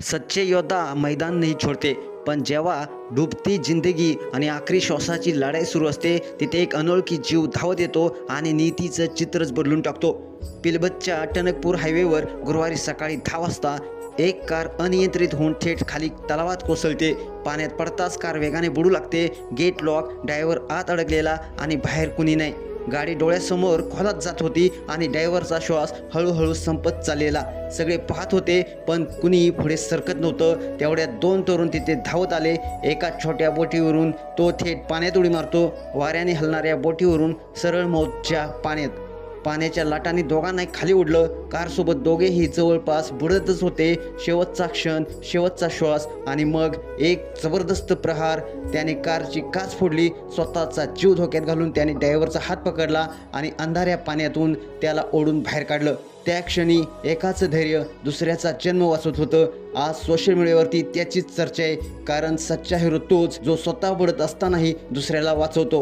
सच्चे योद्धा मैदान नाही छोडते पण जेव्हा डुबती जिंदगी आणि आखरी श्वासाची लढाई सुरू असते तिथे एक अनोळखी जीव धावत येतो आणि नीतीचं चित्रच बदलून टाकतो. पिलबतच्या टणकपूर हायवेवर गुरुवारी सकाळी दहा वाजता एक कार अनियंत्रित होऊन थेट खाली तलावात कोसळते. पाण्यात पडताच कार वेगाने बुडू लागते. गेट लॉक ड्रायव्हर आत अडकलेला आणि बाहेर कुणी नाही. गाडी डोळ्यासमोर खोलात जात होती आणि ड्रायव्हरचा श्वास हळूहळू संपत चाललेला. सगळे पाहत होते पण कुणीही पुढे सरकत नव्हतं. तेवढ्यात दोन तरुण तिथे धावत आले. एका छोट्या बोटीवरून तो थेट पाण्यात उडी मारतो. वाऱ्याने हलणाऱ्या बोटीवरून सरळ मौतच्या पाण्यात पाण्याच्या लाटाने दोघांनाही खाली उडलं कारसोबत दोघेही जवळपास बुडतच होते. शेवटचा क्षण शेवटचा श्वास आणि मग एक जबरदस्त प्रहार. त्याने कारची काच फोडली स्वतःचा जीव धोक्यात घालून त्याने ड्रायव्हरचा हात पकडला आणि अंधाऱ्या पाण्यातून त्याला ओढून बाहेर काढलं. त्या क्षणी एकाचं धैर्य दुसऱ्याचा जन्म वाचत होतं. आज सोशल मीडियावरती त्याचीच चर्चा आहे. कारण सच्चा हिरो तोच जो स्वतः बुडत असतानाही दुसऱ्याला वाचवतो.